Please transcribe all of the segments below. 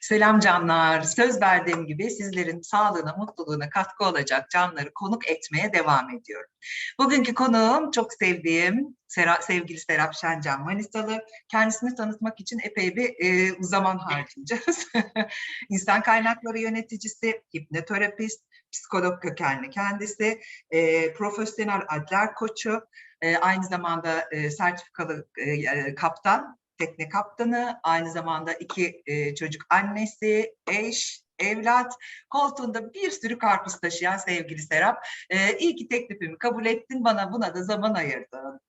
Selam canlar. Söz verdiğim gibi sizlerin sağlığına, mutluluğuna katkı olacak canları konuk etmeye devam ediyorum. Bugünkü konuğum çok sevdiğim Sera, sevgili Serap Şencan Manisalı. Kendisini tanıtmak için epey bir e, zaman harcayacağız. İnsan kaynakları yöneticisi, hipnoterapist, psikolog kökenli kendisi, e, profesyonel adler koçu, e, aynı zamanda e, sertifikalı e, kaptan, tekne kaptanı, aynı zamanda iki e, çocuk annesi, eş, evlat, koltuğunda bir sürü karpuz taşıyan sevgili Serap. E, iyi ki teklifimi kabul ettin, bana buna da zaman ayırdın.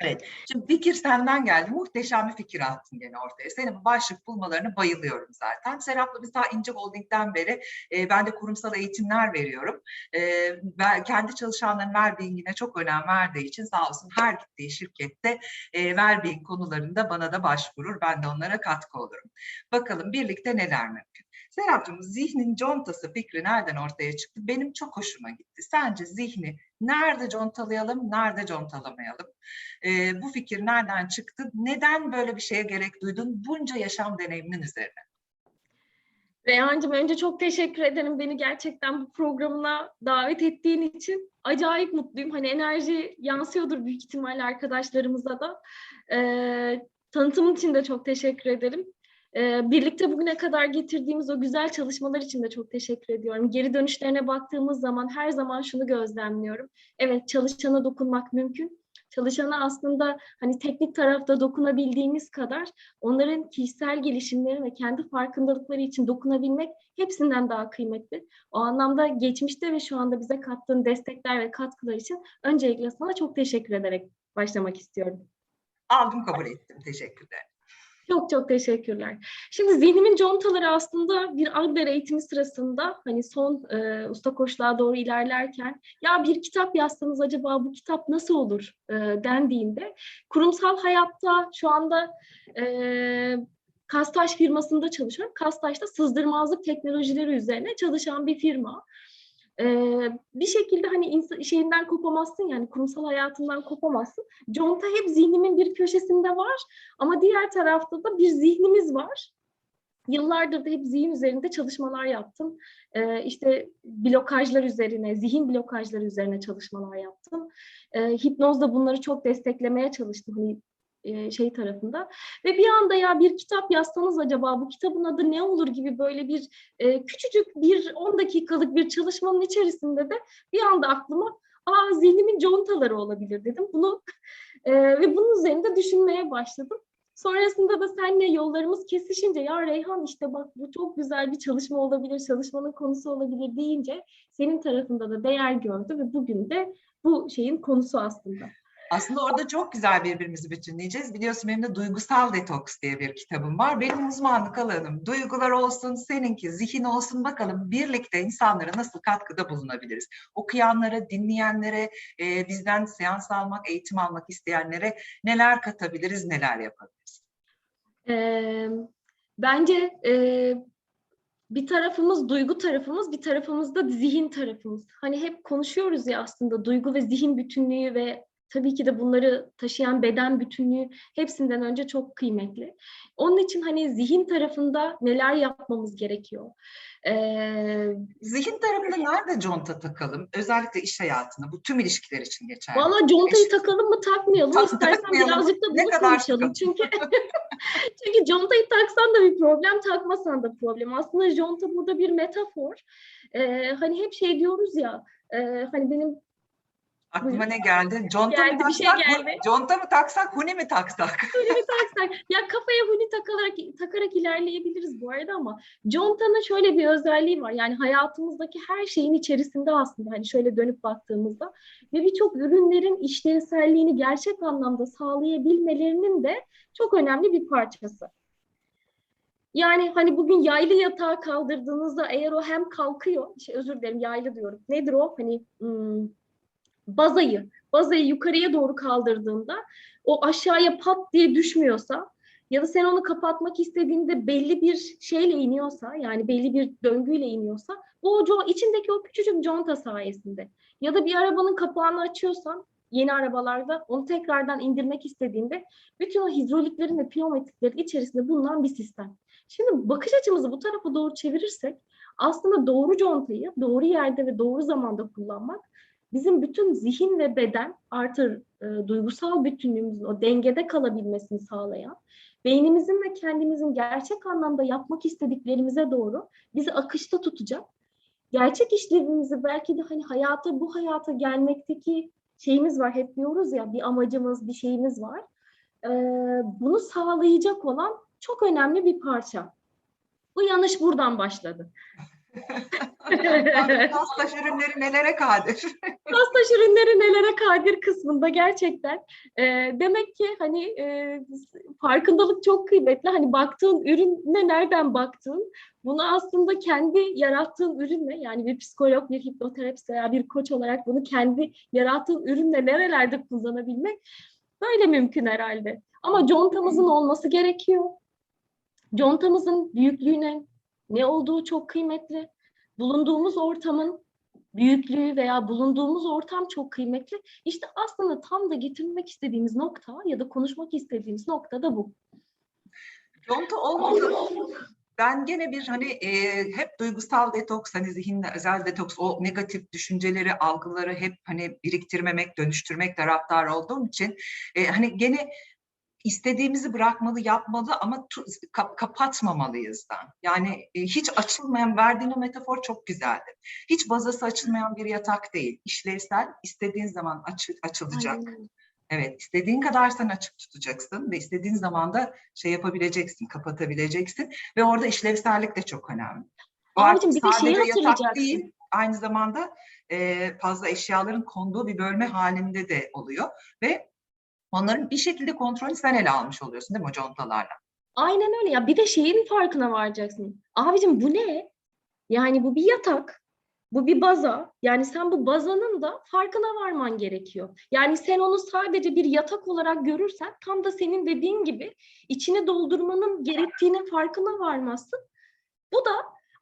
Evet, şimdi fikir senden geldi. Muhteşem bir fikir attın gene ortaya. Senin başlık bulmalarını bayılıyorum zaten. Serap'la biz daha İnce Holding'den beri e, ben de kurumsal eğitimler veriyorum. E, ben kendi çalışanların well-being'ine çok önem verdiği için sağ olsun her gittiği şirkette e, well-being konularında bana da başvurur. Ben de onlara katkı olurum. Bakalım birlikte neler mümkün. Serapcığım zihnin contası fikri nereden ortaya çıktı? Benim çok hoşuma gitti. Sence zihni nerede contalayalım, nerede contalamayalım? Ee, bu fikir nereden çıktı? Neden böyle bir şeye gerek duydun bunca yaşam deneyiminin üzerine? Reyhancığım önce çok teşekkür ederim beni gerçekten bu programına davet ettiğin için. Acayip mutluyum. Hani enerji yansıyordur büyük ihtimalle arkadaşlarımıza da. Ee, tanıtımın için de çok teşekkür ederim. Ee, birlikte bugüne kadar getirdiğimiz o güzel çalışmalar için de çok teşekkür ediyorum. Geri dönüşlerine baktığımız zaman her zaman şunu gözlemliyorum. Evet çalışana dokunmak mümkün. Çalışana aslında hani teknik tarafta dokunabildiğimiz kadar onların kişisel gelişimleri ve kendi farkındalıkları için dokunabilmek hepsinden daha kıymetli. O anlamda geçmişte ve şu anda bize kattığın destekler ve katkılar için öncelikle sana çok teşekkür ederek başlamak istiyorum. Aldım kabul ettim. Teşekkürler. Çok çok teşekkürler. Şimdi zihnimin contaları aslında bir Agder eğitimi sırasında hani son e, usta koçluğa doğru ilerlerken ya bir kitap yazsanız acaba bu kitap nasıl olur e, dendiğinde kurumsal hayatta şu anda e, Kastaş firmasında çalışıyorum. Kastaş'ta sızdırmazlık teknolojileri üzerine çalışan bir firma. Ee, bir şekilde hani şeyinden kopamazsın yani kurumsal hayatından kopamazsın. Conta hep zihnimin bir köşesinde var ama diğer tarafta da bir zihnimiz var. Yıllardır da hep zihin üzerinde çalışmalar yaptım. Ee, işte blokajlar üzerine, zihin blokajları üzerine çalışmalar yaptım. Ee, hipnozda bunları çok desteklemeye çalıştım. Hani şey tarafında ve bir anda ya bir kitap yazsanız acaba bu kitabın adı ne olur gibi böyle bir e, küçücük bir 10 dakikalık bir çalışmanın içerisinde de bir anda aklıma aa zihnimin contaları olabilir dedim. Bunu e, ve bunun üzerinde düşünmeye başladım. Sonrasında da seninle yollarımız kesişince ya Reyhan işte bak bu çok güzel bir çalışma olabilir, çalışmanın konusu olabilir deyince senin tarafında da değer gördü ve bugün de bu şeyin konusu aslında. Aslında orada çok güzel birbirimizi bütünleyeceğiz. Biliyorsun benim de Duygusal Detoks diye bir kitabım var. Benim uzmanlık alanım duygular olsun, seninki zihin olsun. Bakalım birlikte insanlara nasıl katkıda bulunabiliriz? Okuyanlara, dinleyenlere, e, bizden seans almak, eğitim almak isteyenlere neler katabiliriz, neler yapabiliriz? Ee, bence e, bir tarafımız duygu tarafımız, bir tarafımız da zihin tarafımız. Hani hep konuşuyoruz ya aslında duygu ve zihin bütünlüğü ve tabii ki de bunları taşıyan beden bütünlüğü hepsinden önce çok kıymetli. Onun için hani zihin tarafında neler yapmamız gerekiyor? Ee, Zihin tarafında nerede conta takalım? Özellikle iş hayatında. Bu tüm ilişkiler için geçerli. Valla contayı Eş- takalım mı takmayalım Tak- istersen takmayalım. birazcık da Ne bunu kadar konuşalım. takalım? Çünkü çünkü contayı taksan da bir problem, takmasan da problem. Aslında conta burada bir metafor. Ee, hani hep şey diyoruz ya, e, hani benim Aklıma ne geldi? Conta mı Geldi, bir şey taksak? geldi. Conta mı taksak, huni mi taksak? Böyle bir taksak, ya kafaya huni takarak, takarak ilerleyebiliriz bu arada ama contanın şöyle bir özelliği var. Yani hayatımızdaki her şeyin içerisinde aslında hani şöyle dönüp baktığımızda ve birçok ürünlerin işlevselliğini gerçek anlamda sağlayabilmelerinin de çok önemli bir parçası. Yani hani bugün yaylı yatağı kaldırdığınızda eğer o hem kalkıyor, şey özür dilerim yaylı diyorum. Nedir o? Hani hmm, bazayı, bazayı yukarıya doğru kaldırdığında o aşağıya pat diye düşmüyorsa ya da sen onu kapatmak istediğinde belli bir şeyle iniyorsa yani belli bir döngüyle iniyorsa bu o içindeki o küçücük conta sayesinde ya da bir arabanın kapağını açıyorsan yeni arabalarda onu tekrardan indirmek istediğinde bütün o hidroliklerin ve pneumatiklerin içerisinde bulunan bir sistem. Şimdi bakış açımızı bu tarafa doğru çevirirsek aslında doğru contayı doğru yerde ve doğru zamanda kullanmak bizim bütün zihin ve beden artı e, duygusal bütünlüğümüzün o dengede kalabilmesini sağlayan, beynimizin ve kendimizin gerçek anlamda yapmak istediklerimize doğru bizi akışta tutacak. Gerçek işlevimizi belki de hani hayata bu hayata gelmekteki şeyimiz var hep diyoruz ya bir amacımız bir şeyimiz var. Ee, bunu sağlayacak olan çok önemli bir parça. Bu yanlış buradan başladı. Taş ürünleri nelere kadir? Pastaş ürünleri nelere kadir kısmında gerçekten e, demek ki hani e, farkındalık çok kıymetli. Hani baktığın ürüne nereden baktığın bunu aslında kendi yarattığın ürünle yani bir psikolog, bir hipnoterapist veya bir koç olarak bunu kendi yarattığın ürünle nerelerde kullanabilmek böyle mümkün herhalde. Ama contamızın olması gerekiyor. Contamızın büyüklüğüne ne olduğu çok kıymetli. Bulunduğumuz ortamın büyüklüğü veya bulunduğumuz ortam çok kıymetli. İşte aslında tam da getirmek istediğimiz nokta ya da konuşmak istediğimiz nokta da bu. Conta olmadı. Ben gene bir hani e, hep duygusal detoks, hani zihinde özel detoks, o negatif düşünceleri, algıları hep hani biriktirmemek, dönüştürmek taraftar olduğum için e, hani gene istediğimizi bırakmalı, yapmalı ama kapatmamalıyız da. Yani e, hiç açılmayan, verdiğin o metafor çok güzeldi. Hiç bazası açılmayan bir yatak değil. İşlevsel, istediğin zaman açı, açılacak. Aynen. Evet, istediğin kadar sen açık tutacaksın ve istediğin zaman da şey yapabileceksin, kapatabileceksin ve orada işlevsellik de çok önemli. O Abicim, bir de şeyi hatırlayacaksın. değil, aynı zamanda e, fazla eşyaların konduğu bir bölme halinde de oluyor ve onların bir şekilde kontrolünü sen ele almış oluyorsun değil mi o contalarla? Aynen öyle ya. Bir de şeyin farkına varacaksın. Abicim bu ne? Yani bu bir yatak. Bu bir baza. Yani sen bu bazanın da farkına varman gerekiyor. Yani sen onu sadece bir yatak olarak görürsen tam da senin dediğin gibi içine doldurmanın gerektiğinin farkına varmazsın. Bu da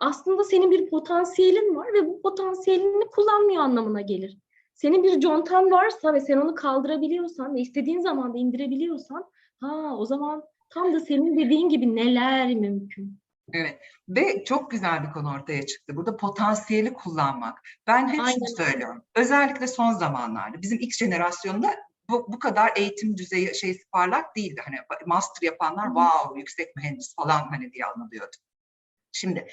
aslında senin bir potansiyelin var ve bu potansiyelini kullanmıyor anlamına gelir. Senin bir contan varsa ve sen onu kaldırabiliyorsan ve istediğin zaman da indirebiliyorsan ha o zaman tam da senin dediğin gibi neler mümkün. Evet ve çok güzel bir konu ortaya çıktı. Burada potansiyeli kullanmak. Ben hep Aynen şunu söylüyorum. Özellikle son zamanlarda bizim X jenerasyonda bu, bu kadar eğitim düzeyi şeysi parlak değildi. Hani master yapanlar wow yüksek mühendis falan hani diye anılıyordu. Şimdi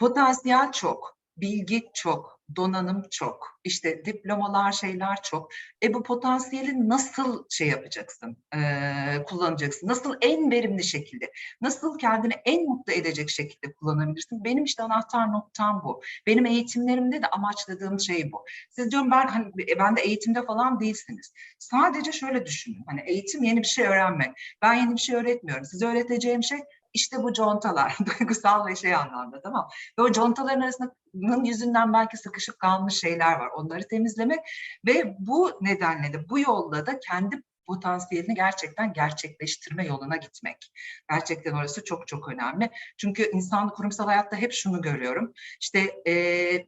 potansiyel çok, bilgi çok, donanım çok, işte diplomalar şeyler çok. E bu potansiyeli nasıl şey yapacaksın, eee, kullanacaksın? Nasıl en verimli şekilde, nasıl kendini en mutlu edecek şekilde kullanabilirsin? Benim işte anahtar noktam bu. Benim eğitimlerimde de amaçladığım şey bu. Siz diyorum ben hani e, ben de eğitimde falan değilsiniz. Sadece şöyle düşünün. Hani eğitim yeni bir şey öğrenmek. Ben yeni bir şey öğretmiyorum. Size öğreteceğim şey işte bu contalar, duygusal ve şey anlamda tamam. Ve o contaların arasının yüzünden belki sıkışıp kalmış şeyler var. Onları temizlemek ve bu nedenle de bu yolla da kendi potansiyelini gerçekten gerçekleştirme yoluna gitmek. Gerçekten orası çok çok önemli. Çünkü insan kurumsal hayatta hep şunu görüyorum. İşte eee,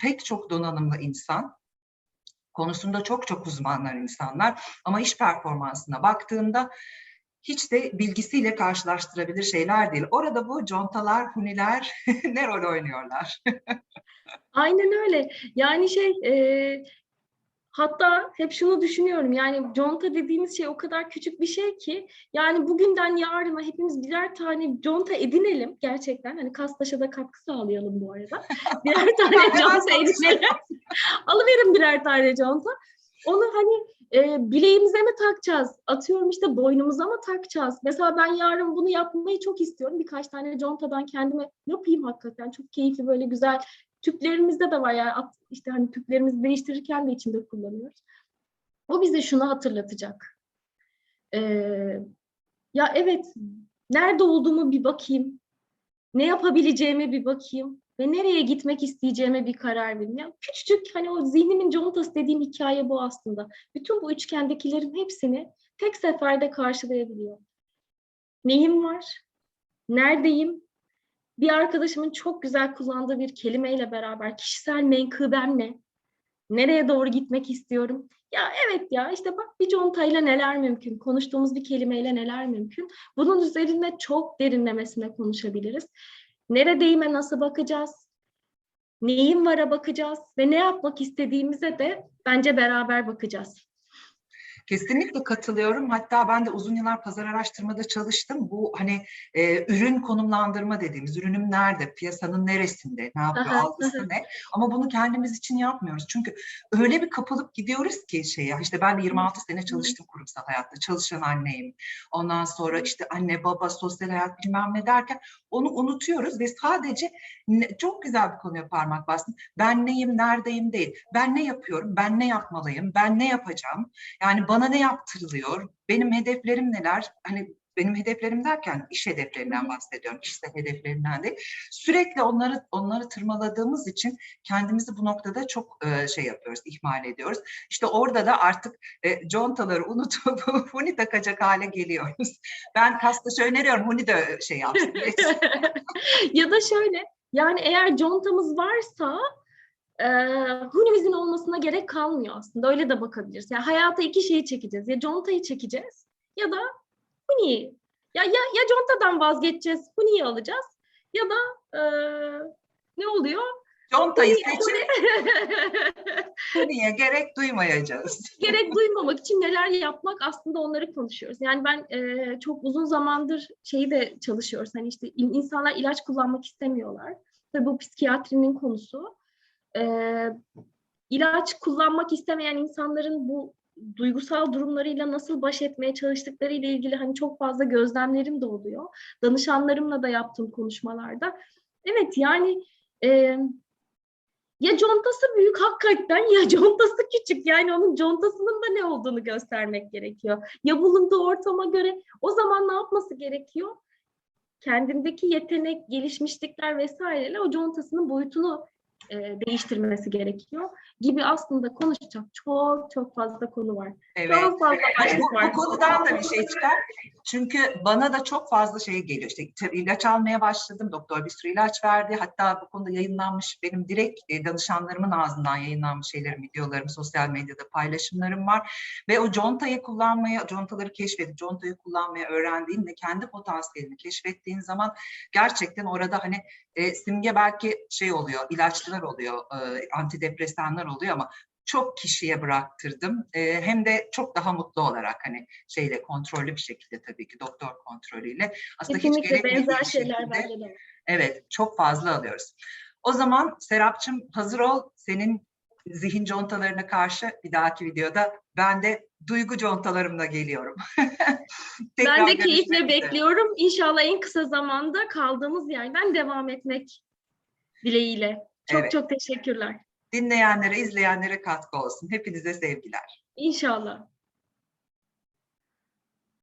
pek çok donanımlı insan konusunda çok çok uzmanlar insanlar ama iş performansına baktığında hiç de bilgisiyle karşılaştırabilir şeyler değil. Orada bu contalar, huniler ne rol oynuyorlar? Aynen öyle. Yani şey e, hatta hep şunu düşünüyorum yani conta dediğimiz şey o kadar küçük bir şey ki yani bugünden yarına hepimiz birer tane conta edinelim gerçekten hani Kastaş'a da katkı sağlayalım bu arada. Birer tane conta edinelim. Alıverin birer tane conta. Onu hani e, bileğimize mi takacağız? Atıyorum işte boynumuza mı takacağız? Mesela ben yarın bunu yapmayı çok istiyorum. Birkaç tane contadan kendime yapayım hakikaten. Çok keyifli böyle güzel. Tüplerimizde de var yani işte hani tüplerimizi değiştirirken de içinde kullanıyoruz. O bize şunu hatırlatacak. Ee, ya evet nerede olduğumu bir bakayım. Ne yapabileceğime bir bakayım ve nereye gitmek isteyeceğime bir karar vereyim. Yani küçücük hani o zihnimin contası dediğim hikaye bu aslında. Bütün bu üçgendekilerin hepsini tek seferde karşılayabiliyor. Neyim var? Neredeyim? Bir arkadaşımın çok güzel kullandığı bir kelimeyle beraber kişisel menkıbem ne? Nereye doğru gitmek istiyorum? Ya evet ya işte bak bir contayla neler mümkün, konuştuğumuz bir kelimeyle neler mümkün. Bunun üzerine çok derinlemesine konuşabiliriz. Neredeyime nasıl bakacağız? Neyim vara bakacağız ve ne yapmak istediğimize de bence beraber bakacağız. Kesinlikle katılıyorum. Hatta ben de uzun yıllar pazar araştırmada çalıştım. Bu hani e, ürün konumlandırma dediğimiz ürünüm nerede, piyasanın neresinde, ne yapıyor, Aha, algısı ne? Ama bunu kendimiz için yapmıyoruz. Çünkü öyle bir kapılıp gidiyoruz ki şeye. İşte ben de 26 sene çalıştım kurumsal hayatta. Çalışan anneyim. Ondan sonra işte anne, baba, sosyal hayat bilmem ne derken onu unutuyoruz ve sadece ne- çok güzel bir konuya parmak bastın. Ben neyim, neredeyim değil. Ben ne yapıyorum, ben ne yapmalıyım, ben ne yapacağım? Yani bana ne yaptırılıyor? Benim hedeflerim neler? Hani benim hedeflerim derken iş hedeflerinden bahsediyorum. Kişisel hedeflerimden değil. Sürekli onları onları tırmaladığımız için kendimizi bu noktada çok e, şey yapıyoruz, ihmal ediyoruz. İşte orada da artık e, contaları unutup huni takacak hale geliyoruz. Ben Kastaş'a öneriyorum huni de şey yapsın. ya da şöyle yani eğer contamız varsa e, hunimizin olmasına gerek kalmıyor aslında. Öyle de bakabiliriz. Yani hayata iki şeyi çekeceğiz. Ya contayı çekeceğiz ya da huniyi. Ya, ya, ya contadan vazgeçeceğiz, huniyi alacağız ya da e, ne oluyor? Contayı seçip huniye gerek duymayacağız. gerek duymamak için neler yapmak aslında onları konuşuyoruz. Yani ben e, çok uzun zamandır şeyi de çalışıyoruz. Hani işte in- insanlar ilaç kullanmak istemiyorlar. Tabii bu psikiyatrinin konusu. E, ilaç kullanmak istemeyen insanların bu duygusal durumlarıyla nasıl baş etmeye çalıştıkları ile ilgili hani çok fazla gözlemlerim de oluyor. Danışanlarımla da yaptığım konuşmalarda. Evet yani e, ya contası büyük hakikaten ya contası küçük. Yani onun contasının da ne olduğunu göstermek gerekiyor. Ya bulunduğu ortama göre o zaman ne yapması gerekiyor? Kendindeki yetenek, gelişmişlikler vesaireyle o contasının boyutunu e, değiştirmesi gerekiyor gibi aslında konuşacak çok çok fazla konu var. Evet. Çok fazla Bu, başlık var. bu konudan da bir şey çıkar. Çünkü bana da çok fazla şey geliyor. İşte tabii ilaç almaya başladım. Doktor bir sürü ilaç verdi. Hatta bu konuda yayınlanmış benim direkt e, danışanlarımın ağzından yayınlanmış şeylerim, videolarım, sosyal medyada paylaşımlarım var. Ve o contayı kullanmaya, contaları keşfedip contayı kullanmaya öğrendiğin ve kendi potansiyelini keşfettiğin zaman gerçekten orada hani e, simge belki şey oluyor, ilaçlar oluyor, e, antidepresanlar oluyor ama çok kişiye bıraktırdım. E, hem de çok daha mutlu olarak hani şeyle kontrollü bir şekilde tabii ki doktor kontrolüyle. Aslında hiç Kesinlikle gerekmediği benzer şeyler şekilde- bende de. Evet, çok fazla alıyoruz. O zaman Serapçım hazır ol. Senin zihin contalarına karşı bir dahaki videoda ben de duygu contalarımla geliyorum. Ben de keyifle üzere. bekliyorum. İnşallah en kısa zamanda kaldığımız yerden devam etmek dileğiyle. Çok Evet. çok teşekkürler. Dinleyenlere, izleyenlere katkı olsun. Hepinize sevgiler. İnşallah.